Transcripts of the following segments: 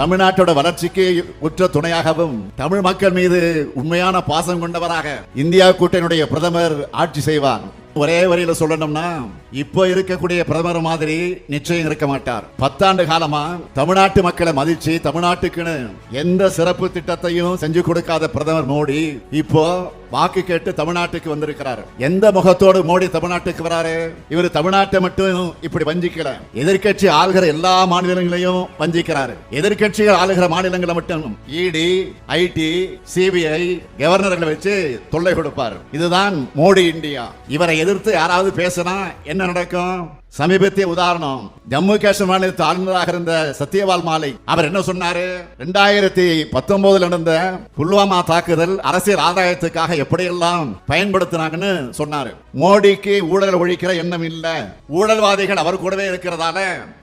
தமிழ்நாட்டோட வளர்ச்சிக்கு உற்ற துணையாகவும் தமிழ் மக்கள் மீது உண்மையான பாசம் கொண்டவராக இந்தியா கூட்டணியுடைய பிரதமர் ஆட்சி செய்வார். ஒரே வரியில சொல்லணும்னா இப்போ இருக்கக்கூடிய பிரதமர் மாதிரி நிச்சயம் இருக்க மாட்டார். பத்தாண்டு காலமா தமிழ்நாட்டு மக்களை மதிச்சு தமிழ்நாட்டுக்குன்னு எந்த சிறப்பு திட்டத்தையும் செஞ்சு கொடுக்காத பிரதமர் மோடி இப்போ வாக்கு கேட்டு தமிழ்நாட்டுக்கு வந்திருக்கிறார். எந்த முகத்தோடு மோடி தமிழ்நாட்டுக்கு வராரு? இவர் தமிழ்நாட்டை மட்டும் இப்படி வஞ்சிக்கல. எதிர்க்கட்சி ஆளுகிற எல்லா மாநிலங்களையும் வஞ்சிக்கிறாரு. எதிர்கட்சிகள் ஆளுகிற மாநிலங்களை மட்டும் இடி ஐடி சிபிஐ கவர்னர்களை வச்சு தொல்லை கொடுப்பார். இதுதான் மோடி இந்தியா. இவரை எதிர்த்து யாராவது பேசினா என்ன நடக்கும்? சமீபத்திய உதாரணம். ஜம்மு காஷ்மீர் மாநிலத்து ஆளுநராக இருந்த சத்யபால் மாலை அவர் என்ன சொன்னாரு? ரெண்டாயிரத்தி பத்தொன்பதுல நடந்த புல்வாமா தாக்குதல் அரசியல் ஆதாயத்துக்காக எப்படியெல்லாம் பயன்படுத்தினாங்கன்னு சொன்னாரு. மோடிக்கு ஊழல் ஒழிக்கிற எண்ணம் இல்ல. ஊழல்வாதிகள் அவர் கூடவே இருக்கிறதால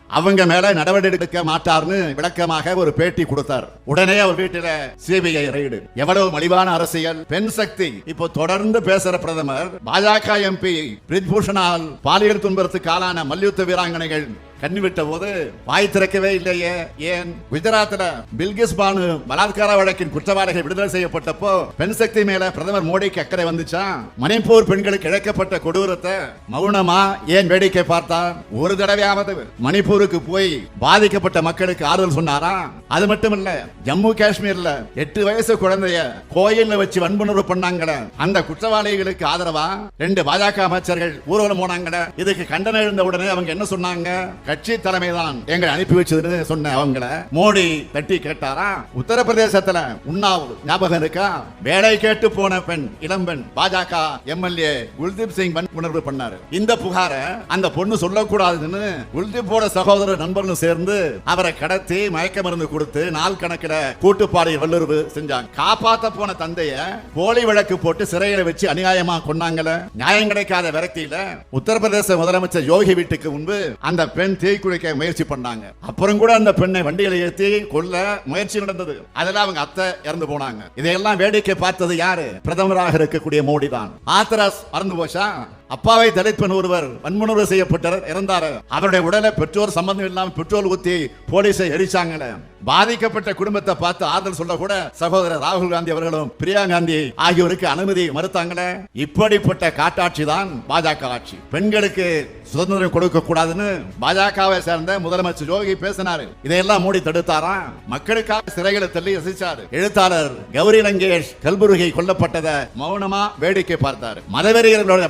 அவங்க மேல நடவடிக்கை எடுக்க மாட்டார்னு விளக்கமாக ஒரு பேட்டி கொடுத்தார். உடனே அவர் வீட்டில சிபிஐ ரைடு எவ்வளவு மலிவான அரசியல் பெண் சக்தி. இப்போ தொடர்ந்து பேசுற பிரதமர் பாஜக எம்பி பிரித்பூஷனால் பாலியல் துன்பத்துக்கு ஆளான மல்யுத்த வீராங்கனைகள். கண்ணி விட்ட போது வாய் திறக்கவே இல்லையே. ஏன்? குஜராத்ல பில்கிஸ் பானு பலாத்கார வழக்கின் குற்றவாளிகள் விடுதலை செய்யப்பட்டப்போ பெண் சக்தி மேல பிரதமர் மோடிக்கு அக்கறை வந்துச்சா? மணிப்பூர் பெண்களுக்கு இழைக்கப்பட்ட கொடூரத்தை மௌனமா ஏன் வேடிக்கை பார்த்தா ஒரு தடவையாவது மணிப்பூருக்கு போய் பாதிக்கப்பட்ட மக்களுக்கு ஆறுதல் சொன்னாரா? அது மட்டும் இல்ல ஜம்மு காஷ்மீர்ல எட்டு வயசு குழந்தைய கோயில்ல வச்சு வன்புணர்வு பண்ணாங்கட. அந்த குற்றவாளிகளுக்கு ஆதரவா? ரெண்டு பாஜக அமைச்சர்கள் ஊர்வலம் போனாங்கட. இதுக்கு கண்டனம் எழுந்த உடனே அவங்க என்ன சொன்னாங்க? கட்சி தலைமை தான் எங்களை அனுப்பி வச்சதுன்னு சொன்ன அவங்கள மோடி தட்டி கேட்டாரா? உத்தரப்பிரதேசத்துல உண்ணாவ் ஞாபகம் இருக்கா? வேலை கேட்டு போன பெண் இளம்பெண் பாஜக எம்எல்ஏ குல்தீப் சிங் உணர்வு பண்ணாரு. இந்த புகார அந்த பொண்ணு சொல்லக்கூடாதுன்னு குல்தீப்போட சகோதர நண்பர்களும் சேர்ந்து அவரை கடத்தி மயக்க மருந்து கொடுத்து நாள் கணக்கில் கூட்டுப்பாடு வல்லுறவு செஞ்சாங்க. காப்பாத்த போன தந்தைய போலி வழக்கு போட்டு சிறையில வச்சு அநியாயமா கொண்டாங்கல நியாயம் கிடைக்காத விரக்தியில உத்தரப்பிரதேச முதலமைச்சர் யோகி வீட்டுக்கு முன்பு அந்த பெண் தீக்குளிக்க முயற்சி பண்ணாங்க. அப்புறம் கூட அந்த பெண்ணை வண்டியில ஏற்றி கொல்ல முயற்சி நடந்தது. அதுல அவங்க அத்தை இறந்து போனாங்க. இதையெல்லாம் வேடிக்கை பார்த்தது யாரு? பிரதமராக இருக்கக்கூடிய மோடி தான் ஆத்தராஸ் மறந்து போச்சா? அப்பாவை தலித் பெண் ஒருவர் வன்முணர்வு செய்யப்பட்டார் இறந்தார். அவருடைய உடலை பெற்றோர் சம்பந்தம் இல்லாமல் பெட்ரோல் ஊத்தி போலீஸை எரிச்சாங்களே பாதிக்கப்பட்ட குடும்பத்தை பார்த்து ஆறுதல் சொல்ல கூட சகோதரர் ராகுல் காந்தி அவர்களும் பிரியா காந்தி ஆகியோருக்கு அனுமதி மறுத்தாங்களே இப்படிப்பட்ட காட்டாட்சி தான் பாஜக ஆட்சி. பெண்களுக்கு சுதந்திரம் கொடுக்க கூடாதுன்னு பாஜகவை சேர்ந்த முதலமைச்சர் யோகி பேசினாரு. இதையெல்லாம் மூடி தடுத்தாரா மக்களுக்காக சிறைகளை தள்ளி ரசிச்சாரு எழுத்தாளர் கௌரி லங்கேஷ் கல்புருகை கொல்லப்பட்டதை மௌனமா வேடிக்கை பார்த்தாரு. மதவெறியர்களுடைய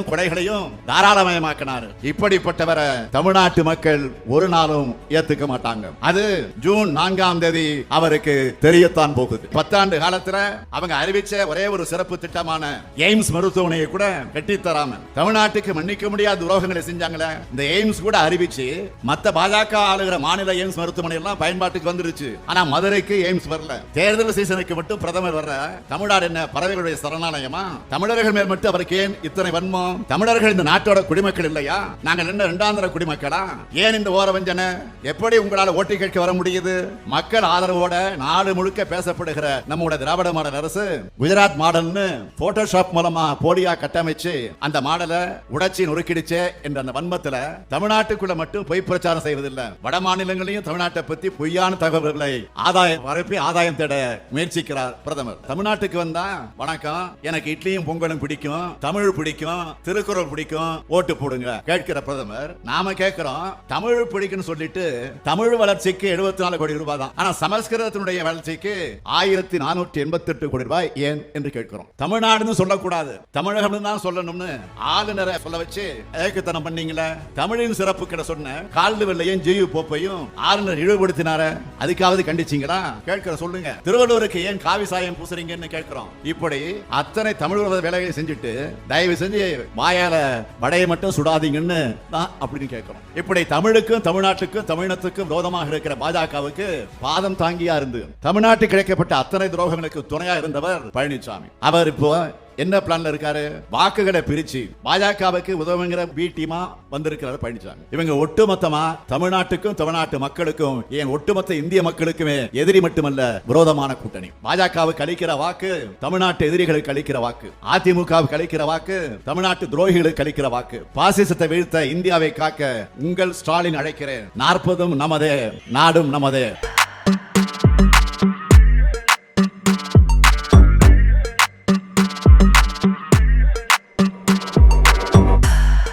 வன்முறையையும் கொடைகளையும் தாராளமயமாக்கினார். இப்படிப்பட்டவரை தமிழ்நாட்டு மக்கள் ஒரு நாளும் ஏத்துக்க மாட்டாங்க. அது ஜூன் நான்காம் தேதி அவருக்கு தெரியத்தான் போகுது. பத்தாண்டு காலத்துல அவங்க அறிவிச்ச ஒரே ஒரு சிறப்பு திட்டமான எய்ம்ஸ் மருத்துவமனையை கூட கட்டித்தராம தமிழ்நாட்டுக்கு மன்னிக்க முடியாத துரோகங்களை செஞ்சாங்களே இந்த எய்ம்ஸ் கூட அறிவிச்சு மத்த பாஜக ஆளுகிற மாநில எய்ம்ஸ் மருத்துவமனை எல்லாம் பயன்பாட்டுக்கு வந்துருச்சு. ஆனா மதுரைக்கு எய்ம்ஸ் வரல. தேர்தல் சீசனுக்கு மட்டும் பிரதமர் வர்ற தமிழ்நாடு என்ன பறவைகளுடைய சரணாலயமா? தமிழர்கள் மேல் மட்டும் அவருக்கு ஏன் இத்தனை வன்மம்? தமிழர்கள் இந்த நாட்டோட குடிமக்கள் இல்லையா? நாங்கள் என்ன இரண்டாந்திர குடிமக்களா? ஏன் இந்த ஓர வஞ்சனை? எப்படி உங்களால் ஓட்டு கேட்க வர முடியுது? மக்கள் ஆதரவோட நாடு முழுக்க பேசப்படுகிற நம்முடைய திராவிட மாடல் அரசு குஜராத் மாடல்னு போட்டோஷாப் மூலமா போலியா கட்டமைச்சு அந்த மாடலை உடைச்சி நொறுக்கிடுச்சே என்ற அந்த வன்மத்துல தமிழ்நாட்டுக்குள்ள மட்டும் பொய் பிரச்சாரம் செய்வதில்லை. வட மாநிலங்களையும் தமிழ்நாட்டை பத்தி பொய்யான தகவல்களை ஆதாயம் வரப்பி ஆதாயம் தேட முயற்சிக்கிறார் பிரதமர். தமிழ்நாட்டுக்கு வந்தா வணக்கம். எனக்கு இட்லியும் பொங்கலும் பிடிக்கும் தமிழ் பிடிக்கும். திருக்குறள் பிடிக்கும் ஓட்டு போடுங்க கேட்கிற பிரதமர். நாம கேட்கிறோம் தமிழ் பிடிக்கும் சொல்லிட்டு தமிழ் வளர்ச்சிக்கு எழுபத்தி நாலு கோடி ரூபாய் தான் ஆனா சமஸ்கிருதத்தினுடைய வளர்ச்சிக்கு ஆயிரத்தி நானூற்றி எண்பத்தி எட்டு கோடி ரூபாய் ஏன் என்று கேட்கிறோம். தமிழ்நாடுன்னு சொல்லக்கூடாது. தமிழகம் தான் சொல்லணும்னு ஆளுநரை சொல்ல வச்சு ஏகத்தனம் பண்ணீங்களே. தமிழின் சிறப்பு கிட சொன்ன கால்டு வெள்ளையும் ஜியு போப்பையும் ஆளுநர் இழிவுபடுத்தினார. அதுக்காவது கண்டிச்சீங்களா? கேட்கிற சொல்லுங்க. திருவள்ளுவருக்கு ஏன் காவி சாயம் பூசுறீங்கன்னு கேட்கிறோம். இப்படி அத்தனை தமிழ் வேலைகளை செஞ்சுட்டு தயவு செஞ்சு மாயால வடையை மட்டும் சுடாதீங்கன்னு தான் அப்படின்னு கேட்கிறோம். இப்படி தமிழுக்கும் தமிழ்நாட்டுக்கும் தமிழினத்துக்கும் விரோதமாக இருக்கிற பாஜகவுக்கு பாதம் தாங்கியா இருந்து தமிழ்நாட்டுக்கு கிடைக்கப்பட்ட அத்தனை துரோகங்களுக்கு துணையா இருந்தவர் பழனிசாமி அவர் இப்போ என்ன பிளான்ல இருக்காரு? வாக்குகளை பிரிச்சு பாஜகவுக்கு உதவுங்கிற பி டீமா வந்திருக்கிறாரு பழனிசாமி இவங்க ஒட்டுமொத்தமா தமிழ்நாட்டுக்கும் தமிழ்நாட்டு மக்களுக்கும் ஏன் ஒட்டுமொத்த இந்திய மக்களுக்குமே எதிரி மட்டுமல்ல விரோதமான கூட்டணி. பாஜகவுக்கு அளிக்கிற வாக்கு தமிழ்நாட்டு எதிரிகளுக்கு அளிக்கிற வாக்கு அதிமுகவுக்கு அளிக்கிற வாக்கு தமிழ்நாட்டு துரோகிகளுக்கு அளிக்கிற வாக்கு. பாசிசத்தை வீழ்த்த இந்தியாவை காக்க உங்கள் ஸ்டாலின் அழைக்கிறேன். நாற்பதும் நமதே நாடும் நமதே.